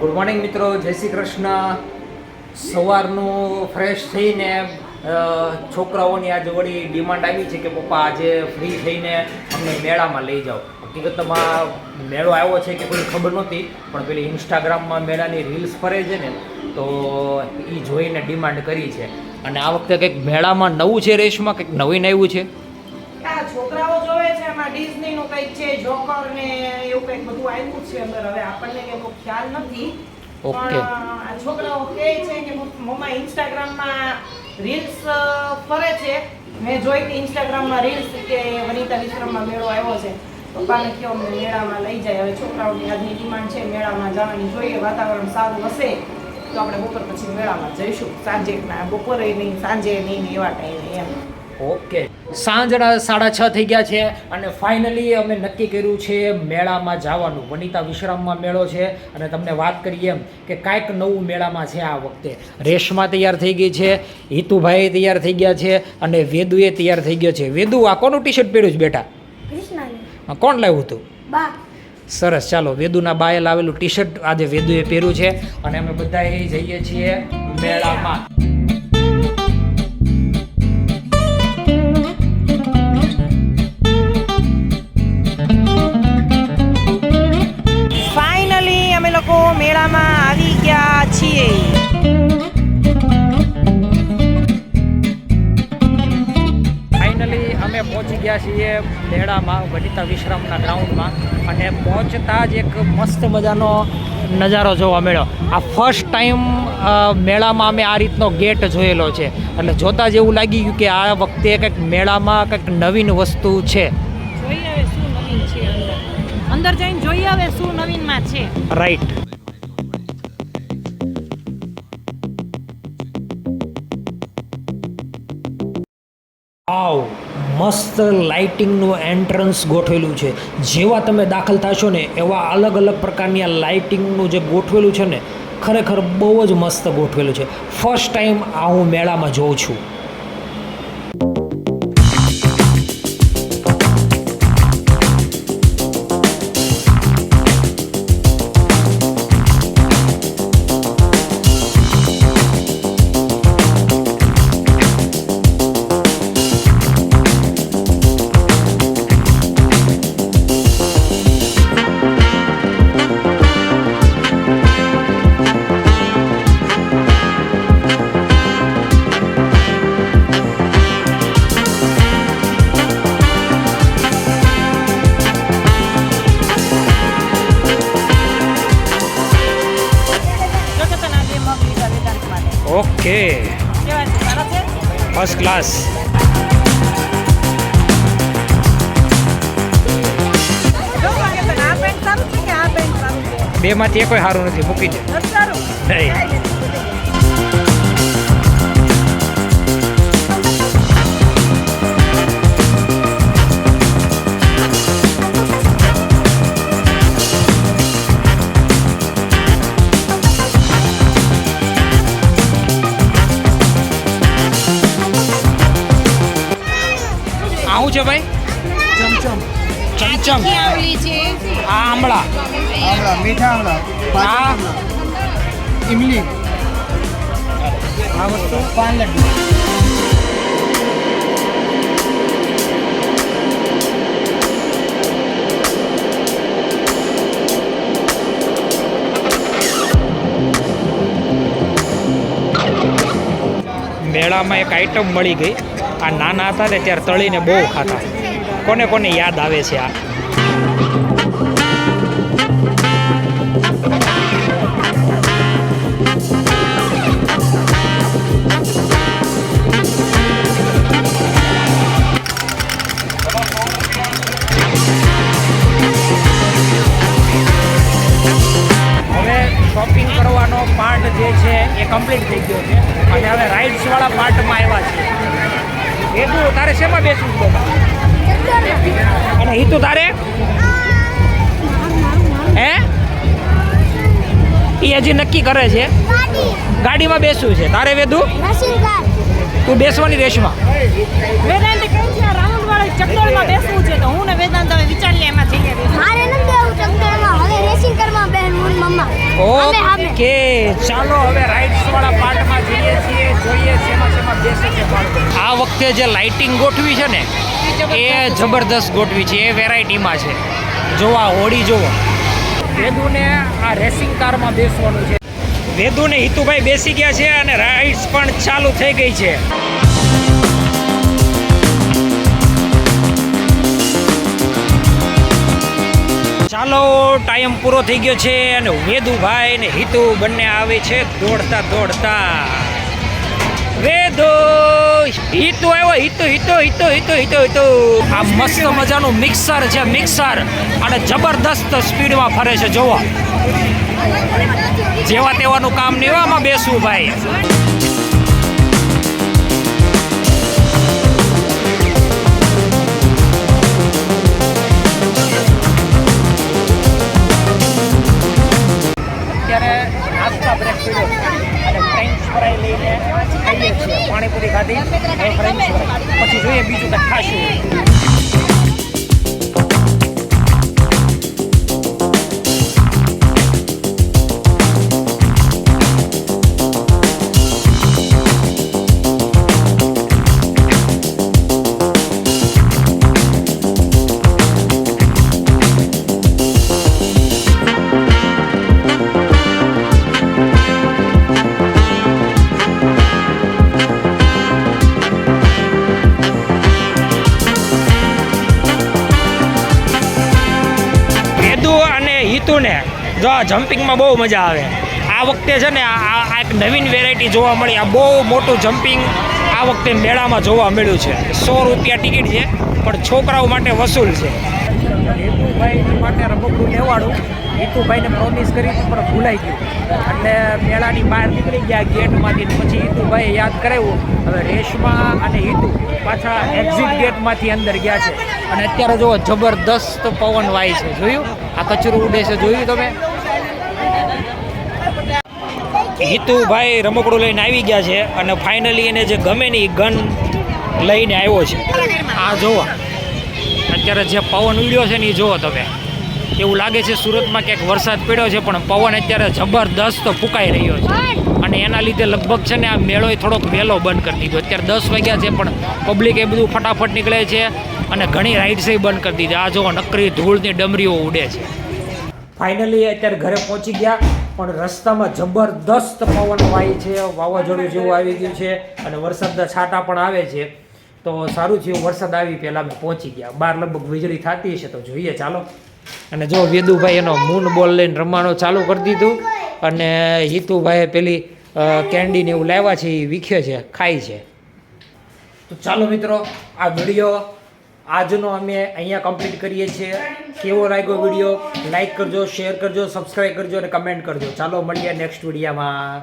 Good morning મિત્રો. જય શ્રી કૃષ્ણ. સવારનું ફ્રેશ થઈને છોકરાઓની આજે વળી ડિમાન્ડ આવી છે કે પપ્પા આજે ફ્રી થઈને અમને મેળામાં લઈ જાઓ. હકીકતમાં મેળો આવ્યો છે કે કોઈ ખબર નહોતી, પણ પેલી ઇન્સ્ટાગ્રામમાં મેળાની રીલ્સ ફરે છે ને, તો એ જોઈને ડિમાન્ડ કરી છે. અને આ વખતે કંઈક મેળામાં નવું છે રેસમાં કંઈક નવીન આવ્યું છે? છોકરાઓ જોવે છે એમાં ડિઝની નું કંઈક છે જોકર ને એવું કંઈક બધું આવ્યું છે અંદર. હવે આપણને કઈ ખ્યાલ નથી. ઓકે. આ છોકરાઓ કહે છે કે મમ્મા ઇન્સ્ટાગ્રામમાં રીલ્સ ફરે છે. મેં જોઈ હતી ઇન્સ્ટાગ્રામમાં રીલ્સ કે વનિતા વિશ્રમમાં મેળો આવ્યો છે. પપ્પાને કયો મેળામાં લઈ જાય. હવે છોકરાઓની આજની ડિમાન્ડ છે મેળામાં જવાની જોઈએ વાતાવરણ સારું હશે તો આપણે બપોર પછી મેળામાં જઈશું. સાંજે બપોરે નહીં સાંજે નહીં એવા ટાઈમે એમ. ઓકે. સાંજના સાડા છ થઈ ગયા છે અને ફાઇનલી અમે નક્કી કર્યું છે મેળામાં જવાનું. વનિતા વિશ્રામમાં મેળો છે. અને તમને વાત કરીએ એમ કે કાંઈક નવું મેળામાં છે આ વખતે. રેશમા તૈયાર થઈ ગઈ છે હિતુભાઈ તૈયાર થઈ ગયા છે અને વેદુએ તૈયાર થઈ ગયો છે. વેદુ આ કોનું ટી શર્ટ પહેર્યું છે બેટા? કોણ લાવ્યું હતું? બા. સરસ ચાલો વેદુના બાએ લાવેલું ટી શર્ટ આજે વેદુએ પહેર્યું છે. અને અમે બધા જઈએ છીએ મેળામાં. મેળામાં આવી ગયા છીએ. ફાઇનલી અમે પહોંચી ગયા છીએ મેળામાં વનિતા વિશ્રામના ગ્રાઉન્ડમાં અને પહોંચતા જ એક મસ્ત મજાનો નજારો જોવા મળ્યો. આ ફર્સ્ટ ટાઈમ મેળામાં અમે આ રીતનો ગેટ જોયેલો છે. એટલે જોતાં જ એવું લાગી ગયું કે આ વખતે કંઈક મેળામાં કંઈક નવીન વસ્તુ છે. જોઈએ હવે શું નવીન છે અંદર? અંદર જઈને જોઈએ હવે શું નવીનમાં છે. રાઈટ આવ, મસ્ત લાઇટિંગનું એન્ટ્રન્સ ગોઠવેલું છે. જેવા તમે દાખલ થશો ને, એવા અલગ અલગ પ્રકારની આ લાઇટિંગનું જે ગોઠવેલું છે ને, ખરેખર બહુ જ મસ્ત ગોઠવેલું છે. ફર્સ્ટ ટાઈમ આ હું મેળામાં જોઉં છું. ફર્સ્ટ ક્લાસ બેમાંથી એ કોઈ સારું નથી. મૂકી દે. સારું. નહીં. આવું છે ભાઈ? ચમચમ. ચમચમ. આ આમળા આમળા મીઠા આમળા આ ઇમલી આ વસ્તુ? પાન લડ્ડુ મેળામાં એક આઈટમ મળી ગઈ. આ નાના હતા ને ત્યારે તળીને બહુ ખાતા. કોને કોને યાદ આવે છે આ? શોપિંગ કરવાનો પાર્ટ જે છે એ કમ્પ્લીટ થઈ ગયો છે. અને હવે રાઇડ્સ વાળા પાર્ટમાં આવ્યા છે એ તારે શેમાં બેસવું છે અને હિતુ તારે? હે? એ હજી નક્કી કરે છે. ગાડીમાં બેસવું છે. તારે વેદુ તું બેસવાની રેસમાં. વેદાંત કહે છે વાળા ચક્કરમાં બેસવું છે તો હું ને વેદાંત હવે વિચારીએ એમાં જઈએ મારે નથી આવું ચક્કરમાં. હવે રેસિંગ કરવા બેન હું મમ્મા. ઓકે ચાલો હવે રાઇડ્સ વાળા પાર્ટમાં જઈએ શેમાં શેમાં બેસે છે બાળકો. આ વખતે જે લાઇટિંગ ગોઠવી છે ને એ જબરદસ્ત ગોઠવી. છે. એ વેરાયટીમાં છે. જોવા હોડી જુઓ વેદુને આ રેસિંગ કારમાં બેસવાનું છે. વેદુને હિતુભાઈ બેસી ગયા છે અને રાઇડ્સ પણ ચાલુ થઈ ગઈ છે. ચાલો ટાઈમ પૂરો થઈ ગયો છે અને વેદુભાઈ ને હિતુ બંને આવે છે દોડતા દોડતા. વેદો હિતુ આવ્યો, હિતુ હિતુ હિતુ હિતુ હિતુ આ મસ્ત મજાનું મિક્સર છે મિક્સર અને જબરદસ્ત સ્પીડમાં ફરે છે જોવો જેવા તેવાનું કામ નહીં બેસવું ભાઈ. અત્યારે નાસ્તા બ્રેક પીડ્યો ફ્રેન્ચ ફ્રાય લઈને ખાઈએ છીએ. પાણીપુરી ખાધી ફ્રેન્ચ ફ્રાય પછી જોઈએ બીજું કથા ખાશું. જો આ જમ્પિંગમાં બહુ મજા આવે. આ વખતે છે ને આ એક નવીન વેરાયટી જોવા મળી. આ બહુ મોટું જમ્પિંગ આ વખતે મેળામાં જોવા મળ્યું છે. સો રૂપિયા ટિકિટ છે, પણ છોકરાઓ માટે વસૂલ છે. હિતુભાઈ માટે રમકડું લેવાડું. હિતુભાઈને પ્રોમિસ કરી પણ ભૂલાઈ ગયું. એટલે મેળાની બહાર નીકળી ગયા ગેટમાંથી પછી હિતુભાઈએ યાદ કરાવ્યું. હવે રેશમા અને હિતુ પાછા એક્ઝિટ ગેટમાંથી અંદર ગયા છે. અને અત્યારે જો જબરદસ્ત પવન વાય છે. જોયું? આ કચરું ઉડે છે. જોયું તમે? હિતુભાઈ રમકડું લઈને આવી ગયા છે અને ફાઇનલી એને જે ગમે ને એ ગન લઈને આવ્યો છે. આ જોવો. અત્યારે જે પવન ઉડ્યો છે ને એ જુઓ તમે. એવું લાગે છે સુરતમાં ક્યાંક વરસાદ પડ્યો છે, પણ પવન અત્યારે જબરદસ્ત ફૂંકાઈ રહ્યો છે. અને એના લીધે લગભગ છે ને આ મેળો થોડોક વહેલો બંધ કરી દીધો. અત્યારે દસ વાગ્યા છે, પણ પબ્લિક એ બધું ફટાફટ નીકળે છે અને ઘણી રાઇડ્સે બંધ કરી દીધી. આ જો નકરી ધૂળની ડમરીઓ ઉડે છે. ફાઇનલી અત્યારે ઘરે પહોંચી ગયા. પણ રસ્તામાં જબરદસ્ત પવન વાય છે, વાવાઝોડું જેવું આવી ગયું છે અને વરસાદના છાંટા પણ આવે છે. તો સારું થયું, વરસાદ આવી પહેલાં અમે પહોંચી ગયા. બાર લગભગ વીજળી થતી હશે તો જોઈએ, ચાલો. અને જો વેદુભાઈ એનો મૂન બોલ લઈને રમવાનું ચાલુ કરી દીધું અને હિતુભાઈએ પેલી કેન્ડીને એવું લાવ્યા છે, એ વીખે છે, ખાય છે. તો ચાલો મિત્રો, આ વીડિયો આજનો અમે અહીંયા કમ્પ્લીટ કરીએ છીએ. કેવો લાગ્યો વીડિયો લાઈક કરજો શેર કરજો સબસ્ક્રાઈબ કરજો અને કમેન્ટ કરજો. ચાલો મળીએ નેક્સ્ટ વિડીયોમાં